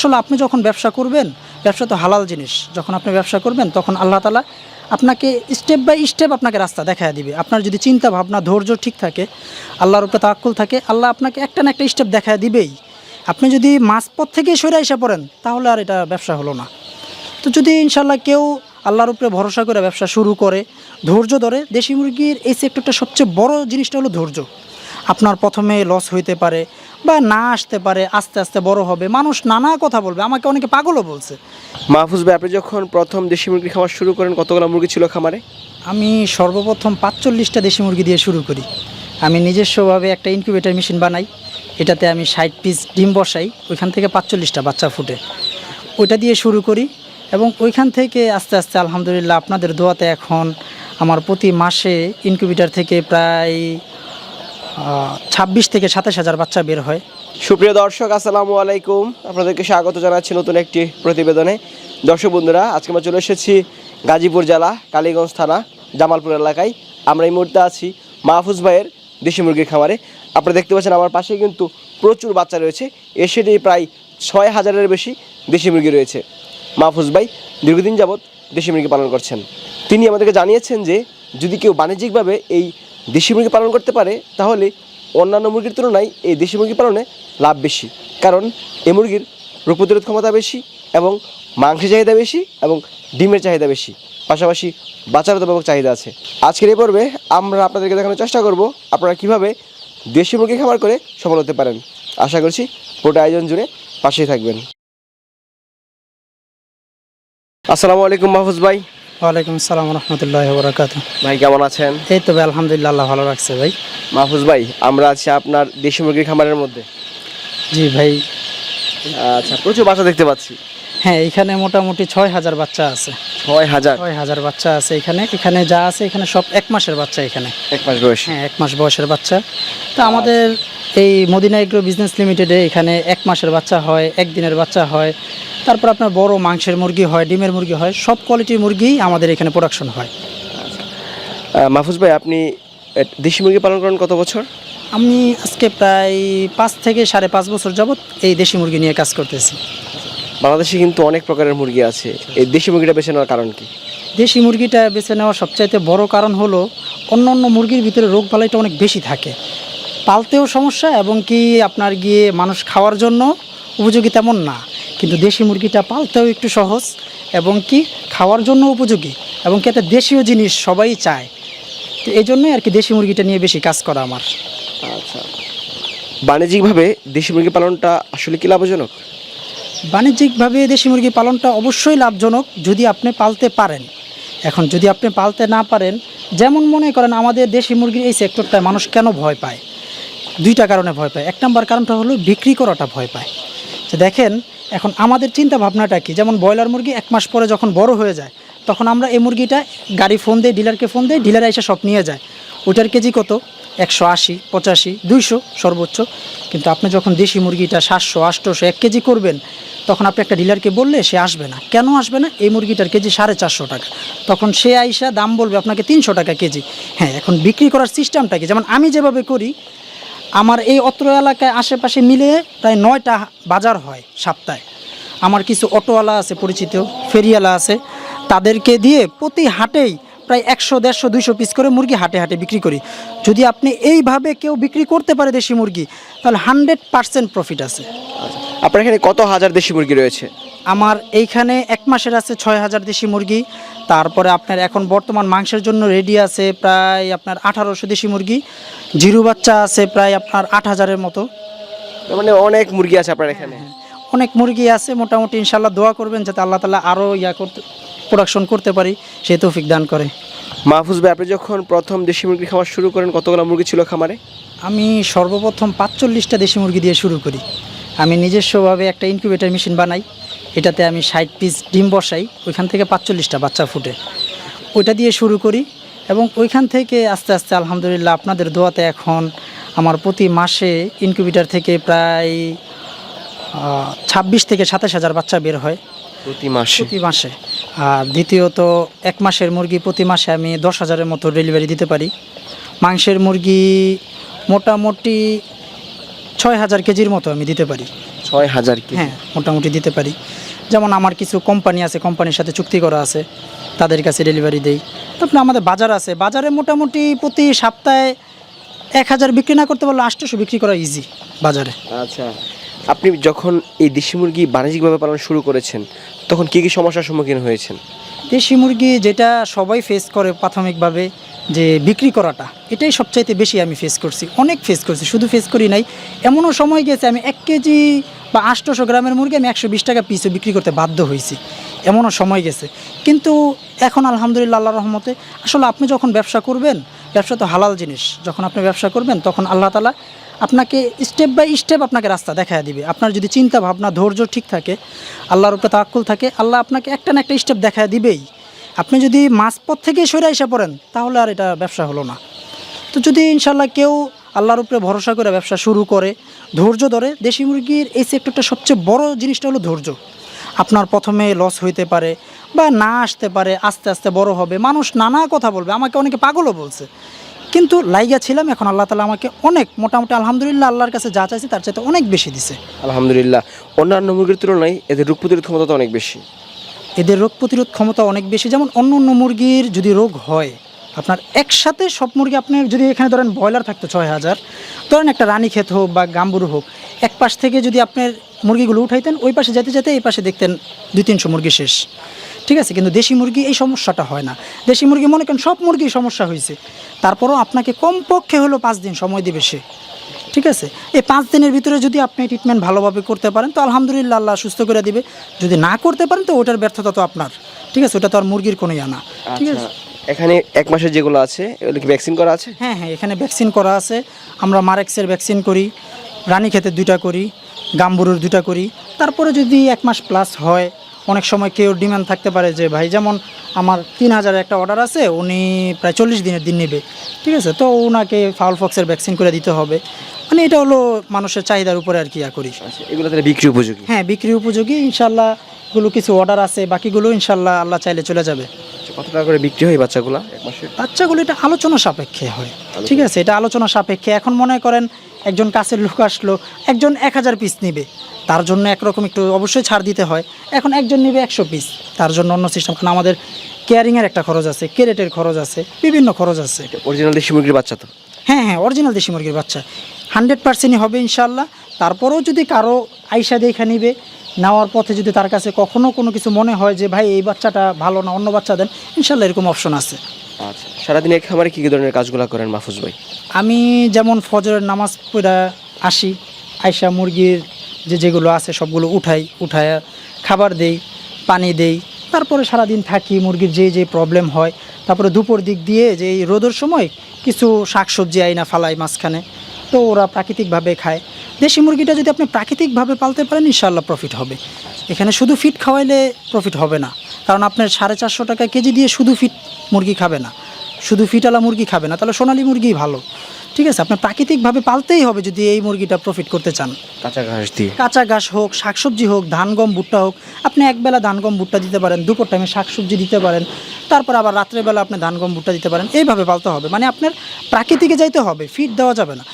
আসলে আপনি যখন ব্যবসা করবেন, ব্যবসা তো হালাল জিনিস, যখন আপনি ব্যবসা করবেন তখন আল্লাহ তালা আপনাকে স্টেপ বাই স্টেপ আপনাকে রাস্তা দেখায় দিবে। আপনার যদি চিন্তা ভাবনা, ধৈর্য ঠিক থাকে, আল্লাহর উপরে তাক্কুল থাকে, আল্লাহ আপনাকে একটা না একটা স্টেপ দেখায় দিবেই। আপনি যদি মাঝপথ থেকে সরে এসে পড়েন, তাহলে আর এটা ব্যবসা হলো না। তো যদি ইনশাল্লাহ কেউ আল্লাহর উপরে ভরসা করে ব্যবসা শুরু করে, ধৈর্য ধরে, দেশি মুরগির এই সেক্টরটা সবচেয়ে বড় জিনিসটা হলো ধৈর্য। আপনার প্রথমে লস হইতে পারে বা না আসতে পারে আস্তে আস্তে বড় হবে। মানুষ নানা কথা বলবে আমাকে অনেকে পাগলও বলছে। মাহফুজ ভাই আপনি যখন প্রথম দেশি মুরগি খামার শুরু করেন কতগুলো মুরগি ছিল খামারে? আমি সর্বপ্রথম পাঁচচল্লিশটা দেশি মুরগি দিয়ে শুরু করি। আমি নিজস্বভাবে একটা ইনকিউবেটর মেশিন বানাই এটাতে আমি ষাট পিস ডিম বসাই ওইখান থেকে পাঁচচল্লিশটা বাচ্চা ফুটে। ওইটা দিয়ে শুরু করি এবং ওইখান থেকে আস্তে আস্তে আলহামদুলিল্লাহ আপনাদের দোয়াতে এখন আমার প্রতি মাসে ইনকিউবেটর থেকে প্রায় ছাব্বিশ থেকে সাতাশ হাজার বাচ্চা বের হয়। সুপ্রিয় দর্শক, আসসালামু আলাইকুম। আপনাদেরকে স্বাগত জানাচ্ছি নতুন একটি প্রতিবেদনে। দর্শক বন্ধুরা, আজকে আমরা চলে এসেছি গাজীপুর জেলা, কালীগঞ্জ থানা, জামালপুর এলাকায়। আমরা এই মুহূর্তে আছি মাহফুজ ভাইয়ের দেশি মুরগির খামারে। আপনারা দেখতে পাচ্ছেন আমার পাশে কিন্তু প্রচুর বাচ্চা রয়েছে। এর সেটি প্রায় ছয় হাজারের বেশি দেশি মুরগি রয়েছে। মাহফুজ ভাই, দীর্ঘদিন যাবৎ দেশি মুরগি পালন করছেন। তিনি আমাদেরকে জানিয়েছেন যে, যদি কেউ বাণিজ্যিকভাবে এই দেশি মুরগি পালন করতে পারে, তাহলে অন্যান্য মুরগির তুলনায় এই দেশি মুরগি পালনে লাভ বেশি। কারণ এই মুরগির রোগ প্রতিরোধ ক্ষমতা বেশি এবং মাংসের চাহিদা বেশি এবং ডিমের চাহিদা বেশি। পাশাপাশি বাচ্চারও ব্যাপক চাহিদা আছে। আজকের এই পর্বে আমরা আপনাদেরকে দেখানোর চেষ্টা করব আপনারা কীভাবে দেশি মুরগি খাবার করে সফল হতে পারেন। আশা করছি পুরোটা আয়োজন জুড়ে পাশেই থাকবেন। আসসালামু আলাইকুম মাহফুজ ভাই। ওয়ালাইকুম আসসালাম রহমতুল্লাহ বরাকাত ভাই কেমন আছেন? এই তো ভাই আলহামদুলিল্লাহ আল্লাহ ভালো রাখছে ভাই। মাহফুজ ভাই আমরা আছি আপনার দেশি মুরগির খামারের মধ্যে। জি ভাই। আচ্ছা প্রচুর বাচ্চা দেখতে পাচ্ছি। হ্যাঁ এখানে মোটামুটি ছয় হাজার বাচ্চা আছে। ছয় হাজার? ছয় হাজার বাচ্চা আছে এখানে। এখানে যা আছে এখানে সব এক মাসের বাচ্চা এখানে। এক মাস বয়স? হ্যাঁ এক মাস বয়সের বাচ্চা। তো আমাদের এই মদিনা এগ্রো বিজনেস লিমিটেডে এখানে এক মাসের বাচ্চা হয় একদিনের বাচ্চা হয়। তারপর আপনার বড় মাংসের মুরগি হয় ডিমের মুরগি হয় সব কোয়ালিটির মুরগিই আমাদের এখানে প্রোডাকশন হয়। মাহফুজ ভাই আপনি দেশি মুরগি পালন করেন কত বছর? আমি আজকে প্রায় পাঁচ থেকে সাড়ে পাঁচ বছর যাবৎ এই দেশি মুরগি নিয়ে কাজ করতেছি। বাংলাদেশে কিন্তু অনেক প্রকারের মুরগি আছে। এই দেশি মুরগিটা বেছে নেওয়ার কারণ কি? দেশি মুরগিটা বেছে নেওয়ার সবচাইতে বড় কারণ হলো অন্য অন্য মুরগির ভিতরে রোগ বালাইটা অনেক বেশি থাকে। পালতেও সমস্যা এবং কি আপনার গিয়ে মানুষ খাওয়ার জন্য উপযোগী তেমন না। কিন্তু দেশি মুরগিটা পালতেও একটু সহজ এবং কি খাওয়ার জন্য উপযোগী এবং কি একটা দেশীয় জিনিস সবাই চায়। তো এই জন্যই আর কি দেশি মুরগিটা নিয়ে বেশি কাজ করা আমার। আচ্ছা। বাণিজ্যিকভাবে দেশি মুরগি পালনটা আসলে কি লাভজনক? বাণিজ্যিকভাবে দেশি মুরগি পালনটা অবশ্যই লাভজনক যদি আপনি পালতে পারেন। এখন যদি আপনি পালতে না পারেন যেমন মনে করেন আমাদের দেশি মুরগির এই সেক্টরটায় মানুষ কেন ভয় পায়? দুইটা কারণে ভয় পায়। এক নম্বর কারণটা হলো বিক্রি করাটা ভয় পায়। দেখেন এখন আমাদের চিন্তা ভাবনাটা কি? যেমন ব্রয়লার মুরগি এক মাস পরে যখন বড় হয়ে যায়, তখন আমরা এই মুরগিটা গাড়ি ফোন দেয়, ডিলারকে ফোন দেয়, ডিলার এসে সব নিয়ে যায়। ওটার কেজি কত? একশো আশি, পঁচাশি, দুইশো সর্বোচ্চ। কিন্তু আপনি যখন দেশি মুরগিটা সাতশো আটশোশো এক কেজি করবেন, তখন আপনি একটা ডিলারকে বললে সে আসবে না। কেন আসবে না? এই মুরগিটার কেজি সাড়ে চারশো টাকা। তখন সে আইসা দাম বলবে আপনাকে তিনশো টাকা কেজি। হ্যাঁ এখন বিক্রি করার সিস্টেমটা কি? যেমন আমি যেভাবে করি আমার এই অত্র এলাকায় আশেপাশে মিলে প্রায় নয়টা বাজার হয় সপ্তাহে। আমার কিছু অটোওয়ালা আছে পরিচিত, ফেরিওয়ালা আছে। তাদেরকে দিয়ে প্রতি হাটেই প্রায় একশো, দেড়শো, দুইশো পিস করে মুরগি হাটে হাটে বিক্রি করি। যদি আপনি এইভাবে কেউ বিক্রি করতে পারে দেশি মুরগি, তাহলে হান্ড্রেড পার্সেন্ট প্রফিট আছে। আপনার এখানে কত হাজার দেশি মুরগি রয়েছে? আমার এইখানে এক মাসের আছে ছয় হাজার দেশি মুরগি। তারপরে আপনার এখন বর্তমান মাংসের জন্য রেডি আছে প্রায় আপনার আঠারোশো দেশি মুরগি। জিরু বাচ্চা আছে প্রায় আপনার আট হাজারের মতো। মানে অনেক মুরগি আছে আপনার এখানে? অনেক মুরগি আছে মোটামুটি ইনশাল্লাহ দোয়া করবেন যাতে আল্লাহ তালা আরও ইয়া করতে প্রোডাকশন করতে পারি সেই তৌফিক দান করে। মাহফুজ ভাই আপনি যখন প্রথম দেশি মুরগি খামার শুরু করেন কতগুলো মুরগি ছিল খামারে? আমি সর্বপ্রথম পাঁচচল্লিশটা দেশি মুরগি দিয়ে শুরু করি। আমি নিজস্বভাবে একটা ইনকিউবেটর মেশিন বানাই। এটাতে আমি ষাট পিস ডিম বসাই ওইখান থেকে পাঁচচল্লিশটা বাচ্চা ফুটে। ওইটা দিয়ে শুরু করি এবং ওইখান থেকে আস্তে আস্তে আলহামদুলিল্লাহ আপনাদের দোয়াতে এখন আমার প্রতি মাসে ইনকিউবেটর থেকে প্রায় ছাব্বিশ থেকে সাতাশ হাজার বাচ্চা বের হয় প্রতি মাসে? প্রতি মাসে। আর দ্বিতীয়ত এক মাসের মুরগি প্রতি মাসে আমি দশ হাজারের মতো ডেলিভারি দিতে পারি। মাংসের মুরগি মোটামুটি ছয় হাজার কেজির মতো আমি দিতে পারি। ছয় হাজার হ্যাঁ মোটামুটি দিতে পারি। যেমন আমার কিছু কোম্পানি আছে কোম্পানির সাথে চুক্তি করা আছে তাদের কাছে ডেলিভারি দেই। তারপরে আমাদের বাজার আছে বাজারে মোটামুটি প্রতি সপ্তাহে এক হাজার বিক্রি না করতে পারলে আটশোশো বিক্রি করা ইজি বাজারে। আচ্ছা আপনি যখন এই দেশি মুরগি বাণিজ্যিকভাবে পালন শুরু করেছেন তখন কি কি সমস্যার সম্মুখীন হয়েছেন? দেশি মুরগি যেটা সবাই ফেস করে প্রাথমিকভাবে যে বিক্রি করাটা এটাই সবচাইতে বেশি আমি ফেস করছি। অনেক ফেস করছি শুধু ফেস করি নাই এমনও সময় গেছে আমি এক কেজি বা আটশোশো গ্রামের মুরগি আমি একশো বিশ টাকা পিসে বিক্রি করতে বাধ্য হয়েছি। এমনও সময় গেছে। কিন্তু এখন আলহামদুলিল্লাহ আল্লাহ রহমতে আসলে আপনি যখন ব্যবসা করবেন, ব্যবসা তো হালাল জিনিস, যখন আপনি ব্যবসা করবেন তখন আল্লাহ তালা আপনাকে স্টেপ বাই স্টেপ আপনাকে রাস্তা দেখা দিবে। আপনার যদি চিন্তা ভাবনা, ধৈর্য ঠিক থাকে, আল্লাহর উপরে তাক্কুল থাকে, আল্লাহ আপনাকে একটা না একটা স্টেপ দেখা দিবেই। আপনি যদি মাঝপথ থেকে সরে এসে পড়েন, তাহলে আর এটা ব্যবসা হলো না। তো যদি ইনশাল্লাহ কেউ আল্লাহর উপরে ভরসা করে ব্যবসা শুরু করে ধৈর্য ধরে। দেশি মুরগির এই সেক্টরটা সবচেয়ে বড় জিনিসটা হলো ধৈর্য। আপনার প্রথমে লস হইতে পারে বা না আসতে পারে আস্তে আস্তে বড় হবে। মানুষ নানা কথা বলবে আমাকে অনেকে পাগলও বলছে। কিন্তু লাইগা ছিলাম এখন আল্লাহ তালা আমাকে অনেক মোটামুটি আলহামদুলিল্লাহ আল্লাহর কাছে যা চাইছে তার চাইতে অনেক বেশি দিছে। আলহামদুলিল্লাহ। অন্যান্য মুরগির তুলনায় এদের রোগ প্রতিরোধ ক্ষমতা তো অনেক বেশি। এদের রোগ প্রতিরোধ ক্ষমতা অনেক বেশি। যেমন অন্য অন্য মুরগির যদি রোগ হয় আপনার একসাথে সব মুরগি আপনি যদি এখানে ধরেন ব্রয়লার থাকতো ছয় হাজার ধরেন একটা রানী ক্ষেত হোক বা গাম্বুরু হোক এক পাশ থেকে যদি আপনার মুরগিগুলো উঠাইতেন ওই পাশে যেতে যেতে এই পাশে দেখতেন দুই তিনশো মুরগি শেষ। ঠিক আছে? কিন্তু দেশি মুরগি এই সমস্যাটা হয় না। দেশি মুরগি মনে করেন সব মুরগির সমস্যা হয়েছে তারপরও আপনাকে কমপক্ষে হলো পাঁচ দিন সময় দিবে সে। ঠিক আছে? এই পাঁচ দিনের ভিতরে যদি আপনি ট্রিটমেন্ট ভালোভাবে করতে পারেন তো আলহামদুলিল্লাহ আল্লাহ সুস্থ করে দিবে। যদি না করতে পারেন তো ওটার ব্যর্থতা তো আপনার। ঠিক আছে? ওটা তো আর মুরগির কোনোই আনা। ঠিক আছে? আচ্ছা এখানে এক মাসের যেগুলো আছে এগুলো কি ভ্যাকসিন করা আছে? হ্যাঁ হ্যাঁ এখানে ভ্যাকসিন করা আছে। আমরা মারেক্সের ভ্যাকসিন করি রানী ক্ষেতের দুইটা করি গাম্বুরুর দুইটা করি। তারপরে যদি এক মাস প্লাস হয় অনেক সময় কেউ ডিমান্ড থাকতে পারে যে ভাই যেমন আমার তিন হাজার একটা অর্ডার আছে উনি প্রায় চল্লিশ দিনের দিন নেবে। ঠিক আছে? তো ওনাকে ফাউল ফক্সের ভ্যাকসিন করে দিতে হবে। মানে এটা হলো মানুষের চাহিদার উপরে আর কি ইয়া করি। আচ্ছা এগুলো তাহলে বিক্রি উপযোগী? হ্যাঁ বিক্রি উপযোগী। ইনশাল্লাহ এগুলো কিছু অর্ডার আছে বাকিগুলো ইনশাল্লাহ আল্লাহ চাইলে চলে যাবে। আচ্ছা, কত টাকা করে বিক্রি হয় বাচ্চাগুলো এক মাসে? বাচ্চাগুলো এটা আলোচনা সাপেক্ষে হয়। ঠিক আছে এটা আলোচনা সাপেক্ষে। এখন মনে করেন একজন কাছের লোক আসলো একজন এক হাজার পিস নিবে। তার জন্য একরকম একটু অবশ্যই ছাড় দিতে হয়। এখন একজন নেবে একশো পিস তার জন্য অন্য সিস্টেম কারণ আমাদের কেয়ারিংয়ের একটা খরচ আছে কেরেটের খরচ আছে বিভিন্ন খরচ আছে। অরিজিনাল দেশি মুরগির বাচ্চা তো? হ্যাঁ হ্যাঁ অরিজিনাল দেশি মুরগির বাচ্চা। হান্ড্রেড পার্সেন্টই হবে ইনশাল্লাহ তারপরেও যদি কারও আইসা দেখা নিবে নেওয়ার পথে যদি তার কাছে কখনো কোনো কিছু মনে হয় যে ভাই এই বাচ্চাটা ভালো না অন্য বাচ্চা দেন ইনশাল্লাহ এরকম অপশন আছে। আচ্ছা সারাদিন এক খামারে কী কী ধরনের কাজগুলো করেন মাহফুজ ভাই? আমি যেমন ফজরের নামাজ পড়া আসি আয়সা মুরগির যে যেগুলো আছে সবগুলো উঠাই উঠায় খাবার দেই পানি দেই তারপরে সারাদিন থাকি মুরগির যে যে প্রবলেম হয় তারপরে দুপুর দিক দিয়ে যে এই রোদের সময় কিছু শাকসবজি আইনা ফালাই মাঝখানে তো ওরা প্রাকৃতিকভাবে খায়। দেশি মুরগিটা যদি আপনি প্রাকৃতিকভাবে পালতে পারেন ইনশাল্লাহ প্রফিট হবে। এখানে শুধু ফিট খাওয়াইলে প্রফিট হবে না। কারণ আপনার সাড়ে চারশো টাকা কেজি দিয়ে শুধু ফিট মুরগি খাবে না। শুধু ফিটালা মুরগি খাবে না তাহলে সোনালী মুরগি ভালো। ঠিক আছে আপনার প্রাকৃতিকভাবে পালতেই হবে যদি এই মুরগিটা প্রফিট করতে চান। কাঁচা ঘাস দিয়ে। কাঁচা ঘাস হোক শাকসবজি হোক ধান গম ভুট্টা হোক আপনি একবেলা ধান গম ভুট্টা দিতে পারেন দুপুর টাইমে শাকসবজি দিতে পারেন তারপর আবার রাত্রেবেলা আপনি ধান গম ভুট্টা দিতে পারেন। এইভাবে পালতে হবে। মানে আপনার প্রাকৃতিকে যাইতে হবে ফিট দেওয়া যাবে না।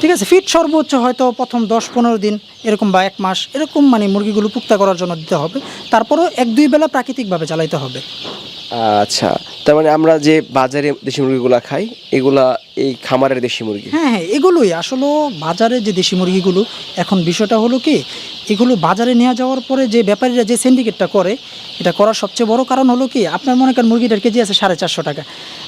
ঠিক আছে ফিট সর্বোচ্চ হয়তো প্রথম দশ পনেরো দিন এরকম বা এক মাস এরকম মানে মুরগিগুলো পুক্তা করার জন্য দিতে হবে। তারপরেও এক দুই বেলা প্রাকৃতিকভাবে চালাইতে হবে। আচ্ছা তার মানে আমরা যে বাজারে দেশি মুরগিগুলো খাই, এগুলা এই খামারের দেশি মুরগি? হ্যাঁ হ্যাঁ এগুলোই। আসলে বাজারে যে দেশি মুরগিগুলো, এখন বিষয়টা হলো কি, এগুলো বাজারে নিয়ে যাওয়ার পরে যে ব্যাপারীরা যে সিন্ডিকেটটা করে, এটা করার সবচেয়ে বড় কারণ হলো কি, আপনার মনে করেন মুরগিটার কেজি আছে সাড়ে চারশো টাকা।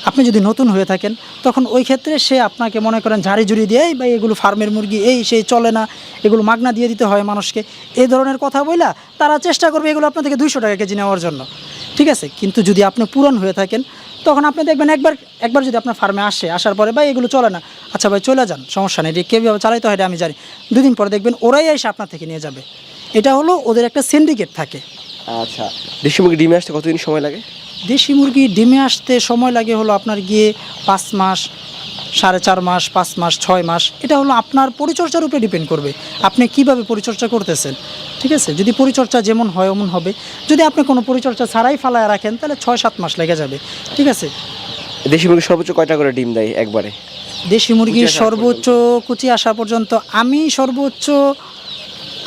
আপনি যদি নতুন হয়ে থাকেন, তখন ওই ক্ষেত্রে সে আপনাকে মনে করেন ঝাড়ি ঝুড়ি দিয়ে, "এই ভাই, এগুলো ফার্মের মুরগি, এই সেই চলে না, এগুলো মাগনা দিয়ে দিতে হয় মানুষকে। এই ধরনের কথা বইলা তারা চেষ্টা করবে এগুলো আপনার থেকে দুইশো টাকা কেজি নেওয়ার জন্য। ঠিক আছে? কিন্তু যদি আপনি পূরণ হয়ে থাকেন তখন আপনি দেখবেন একবার একবার যদি আপনার ফার্মে আসে আসার পরে ভাই এগুলো চলে না। আচ্ছা ভাই চলে যান সমস্যা নেই। কীভাবে চালাইতে হয় আমি জানি। দুদিন পরে দেখবেন ওরাই এসে আপনার থেকে নিয়ে যাবে। এটা হলো ওদের একটা সিন্ডিকেট থাকে। আচ্ছা দেশি মুরগি ডিমে আসতে কতদিন সময় লাগে? দেশি মুরগি ডিমে আসতে সময় লাগে হলো আপনার গিয়ে পাঁচ মাস সাড়ে চার মাস পাঁচ মাস ছয় মাস। এটা হলো আপনার পরিচর্যার উপরে ডিপেন্ড করবে। আপনি কীভাবে পরিচর্যা করতেছেন? ঠিক আছে? যদি পরিচর্যা যেমন হয় এমন হবে। যদি আপনি কোনো পরিচর্যা ছাড়াই ফালায় রাখেন তাহলে ছয় সাত মাস লেগে যাবে। ঠিক আছে? দেশি মুরগি সর্বোচ্চ কয়টা করে ডিম দেয় একবারে? দেশি মুরগির সর্বোচ্চ কুচি আসা পর্যন্ত আমি সর্বোচ্চ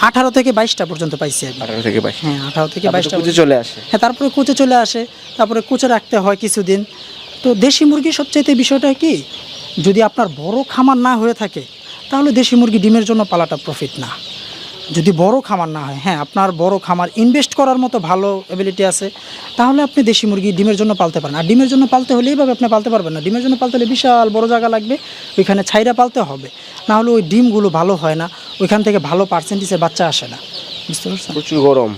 আঠারো থেকে বাইশটা পর্যন্ত পাইছি আমি। আঠারো থেকে বাইশ। হ্যাঁ আঠারো থেকে বাইশটা কুচে চলে আসে। হ্যাঁ তারপরে কুচে চলে আসে। তারপরে কুচে রাখতে হয় কিছুদিন। তো দেশি মুরগি সবচাইতে বিষয়টা কি? যদি আপনার বড় খামার না হয়ে থাকে তাহলে দেশি মুরগি ডিমের জন্য পালাটা প্রফিট না। যদি বড় খামার না হয় হ্যাঁ আপনার বড় খামার ইনভেস্ট করার মতো ভালো এবিলিটি আছে তাহলে আপনি দেশি মুরগি ডিমের জন্য পালতে পারেন। আর ডিমের জন্য পালতে হলে এইভাবে আপনি পালতে পারবেন না। ডিমের জন্য পালতে হলে বিশাল বড় জায়গা লাগবে ওইখানে ছাইরা পালতে হবে। না হলে ওই ডিমগুলো ভালো হয় না ওইখান থেকে ভালো পার্সেন্টেজের বাচ্চা আসে না। বুঝতে পারছেন? প্রচুর গরম।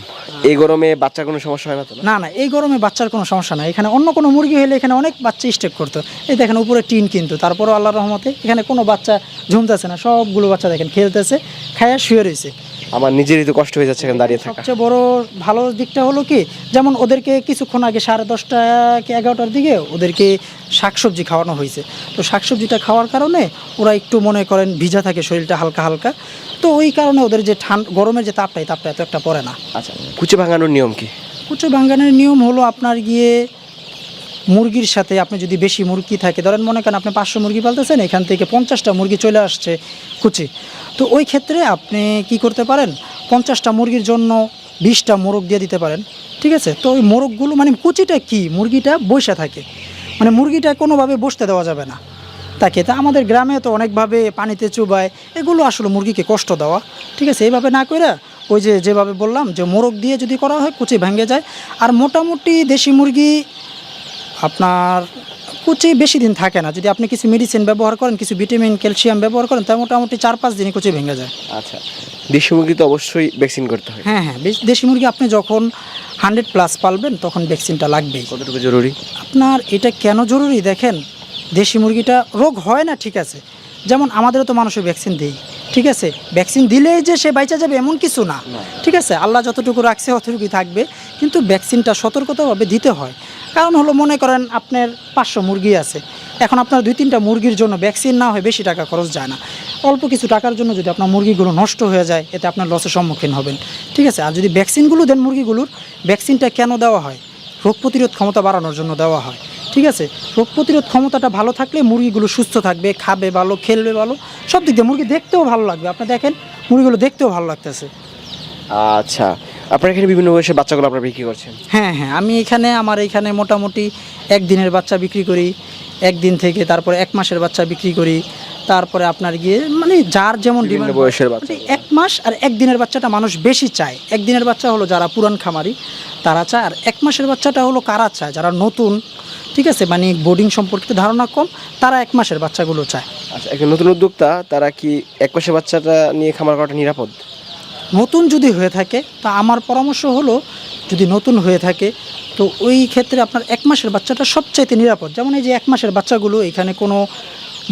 এই গরমে বাচ্চার কোনো সমস্যা হয় না তো না? না না এই গরমে বাচ্চার কোনো সমস্যা নাই এখানে অন্য কোনো মুরগি হলে এখানে অনেক বাচ্চা স্টেক করতো। এই দেখেন উপরে টিন কিন্তু তারপরও আল্লাহ রহমতে এখানে কোনো বাচ্চা ঝুমতেছে না সবগুলো বাচ্চা দেখেন খেলতেছে খায়া শুয়ে রয়েছে। আমার নিজেরই তো কষ্ট হয়ে যাচ্ছে এখানে দাঁড়িয়ে থাকা। সবচেয়ে বড় ভালো দিকটা হলো কি যেমন ওদেরকে কিছুক্ষণ আগে সাড়ে দশটা কি এগারোটার দিকে ওদেরকে শাকসবজি খাওয়ানো হয়েছে। তো শাকসবজিটা খাওয়ার কারণে ওরা একটু মনে করেন ভিজা থাকে শরীরটা হালকা হালকা। তো ওই কারণে ওদের যে ঠান্ডা গরমের যে তাপটা এই তাপটা এত একটা পড়ে না। আচ্ছা কুচে ভাঙানোর নিয়ম কি? কুচো ভাঙানোর নিয়ম হলো আপনার গিয়ে মুরগির সাথে আপনি যদি বেশি মুরগি থাকে, ধরেন মনে করেন আপনি পাঁচশো মুরগি পালতেছেন, এখান থেকে পঞ্চাশটা মুরগি চলে আসছে কুচি। তো ওই ক্ষেত্রে আপনি কি করতে পারেন? পঞ্চাশটা মুরগির জন্য বিশটা মোরগ দিয়ে দিতে পারেন, ঠিক আছে? তো ওই মোরগগুলো মানে কুচিটা কি? মুরগিটা বসে থাকে। মানে মুরগিটা কোনোভাবে বসতে দেওয়া যাবে না। তাকে, তা আমাদের গ্রামে তো অনেকভাবে পানিতে চুবায়, এগুলো আসলে মুরগিকে কষ্ট দেওয়া, ঠিক আছে? এইভাবে না করে ওই যে, যেভাবে বললাম যে, মোরগ দিয়ে যদি করা হয়, কুচি ভেঙে যায়। আর মোটামুটি দেশি মুরগি আপনার কুচি বেশি দিন থাকে না। যদি আপনি কিছু মেডিসিন ব্যবহার করেন কিছু ভিটামিন ক্যালসিয়াম ব্যবহার করেন তা মোটামুটি চার পাঁচ দিনে কুচি ভেঙে যায়। আচ্ছা দেশি মুরগি তো অবশ্যই ভ্যাকসিন করতে হয় হ্যাঁ হ্যাঁ দেশি মুরগি আপনি যখন হান্ড্রেড প্লাস পালবেন তখন ভ্যাকসিনটা লাগবেই। কতটুকু জরুরি? আপনার এটা কেন জরুরি? দেখেন দেশি মুরগিটা রোগ হয় না ঠিক আছে। যেমন আমাদেরও তো মানুষের ভ্যাকসিন দিই। ঠিক আছে? ভ্যাকসিন দিলেই যে সে বাইচা যাবে এমন কিছু না। ঠিক আছে? আল্লাহ যতটুকু রাখছে অতটুকুই থাকবে। কিন্তু ভ্যাকসিনটা সতর্কতাভাবে দিতে হয়। কারণ হলো মনে করেন আপনার পাঁচশো মুরগি আছে। এখন আপনার দুই তিনটা মুরগির জন্য ভ্যাকসিন না হয় বেশি টাকা খরচ যায় না। অল্প কিছু টাকার জন্য যদি আপনার মুরগিগুলো নষ্ট হয়ে যায় এতে আপনার লসের সম্মুখীন হবেন। ঠিক আছে? আর যদি ভ্যাকসিনগুলো দেন মুরগিগুলোর ভ্যাকসিনটা কেন দেওয়া হয়? রোগ প্রতিরোধ ক্ষমতা বাড়ানোর জন্য দেওয়া হয়। ঠিক আছে? রোগ প্রতিরোধ ক্ষমতাটা ভালো থাকলে মুরগিগুলো সুস্থ থাকবে খাবে ভালো খেলবে ভালো সব দিক দিয়ে মুরগি দেখতেও ভালো লাগবে। আপনি দেখেন মুরগিগুলো দেখতেও ভালো লাগতেছে। আচ্ছা আপনার এখানে বিভিন্ন বয়সের বাচ্চাগুলো আপনারা বিক্রি করছেন? হ্যাঁ হ্যাঁ আমি এখানে আমার এখানে মোটামুটি একদিনের বাচ্চা বিক্রি করি একদিন থেকে তারপরে এক মাসের বাচ্চা বিক্রি করি তারপরে আপনার গিয়ে মানে যার যেমন ডিমান্ড বয়সের বাচ্চা। এক মাস আর একদিনের বাচ্চাটা মানুষ বেশি চায়। একদিনের বাচ্চা হলো যারা পুরান খামারি তারা চায় আর এক মাসের বাচ্চাটা হলো কারা চায়? যারা নতুন ঠিক আছে? মানে বোর্ডিং সম্পর্কিত ধারণা কম তারা এক মাসের বাচ্চাগুলো চায়। আচ্ছা একজন নতুন উদ্যোক্তা তারা কি এক মাসের বাচ্চাটা নিয়ে খামার করাটা নিরাপদ? নতুন যদি হয়ে থাকে তা আমার পরামর্শ হলো যদি নতুন হয়ে থাকে তো ওই ক্ষেত্রে আপনার এক মাসের বাচ্চাটা সবচাইতে নিরাপদ। যেমন এই যে এক মাসের বাচ্চাগুলো এখানে কোনো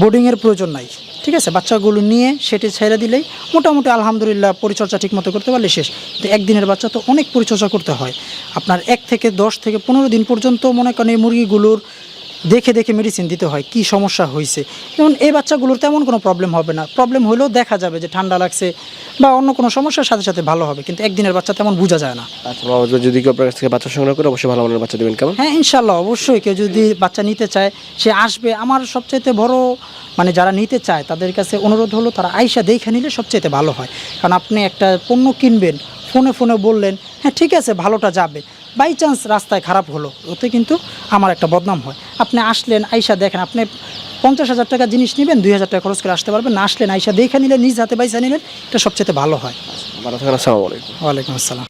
বোর্ডিংয়ের প্রয়োজন নাই। ঠিক আছে? বাচ্চাগুলো নিয়ে সেটি ছেড়ে দিলেই মোটামুটি আলহামদুলিল্লাহ পরিচর্যা ঠিকমতো করতে পারলে শেষ। কিন্তু একদিনের বাচ্চা তো অনেক পরিচর্যা করতে হয়। আপনার এক থেকে দশ থেকে পনেরো দিন পর্যন্ত মনে করেন এই মুরগিগুলোর দেখে দেখে মেডিসিন দিতে হয় কি সমস্যা হয়েছে যেমন এই বাচ্চাগুলোর তেমন কোনো প্রবলেম হবে না। প্রবলেম হলেও দেখা যাবে যে ঠান্ডা লাগছে বা অন্য কোনো সমস্যার সাথে সাথে ভালো হবে কিন্তু একদিনের বাচ্চা তেমন বোঝা যায় না। আচ্ছা যদি কেউ আপনার কাছ থেকে বাচ্চা সংগ্রহ করে অবশ্যই ভালো মানের বাচ্চা দেবেন কেমন? হ্যাঁ ইনশাল্লাহ অবশ্যই। কেউ যদি বাচ্চা নিতে চায় সে আসবে। আমার সবচাইতে বড় মানে যারা নিতে চায় তাদের কাছে অনুরোধ হলো তারা আইসা দেখে নিলে সবচাইতে ভালো হয়। কারণ আপনি একটা পণ্য কিনবেন ফোনে ফোনে বললেন হ্যাঁ ঠিক আছে ভালোটা যাবে। বাই চান্স রাস্তায় খারাপ হলো ওতে কিন্তু আমার একটা বদনাম হয়। আপনি আসলেন আইসা দেখেন আপনি পঞ্চাশ হাজার টাকা জিনিস নেবেন দুই হাজার টাকা খরচ করে আসতে পারবেন না আসলেন আইসা দেখে নিলেন নিজ হাতে বাইসা নিলেন এটা সবচেয়ে ভালো হয়। থাকেন আসসালামু আলাইকুম। ওয়ালাইকুম আসসালাম।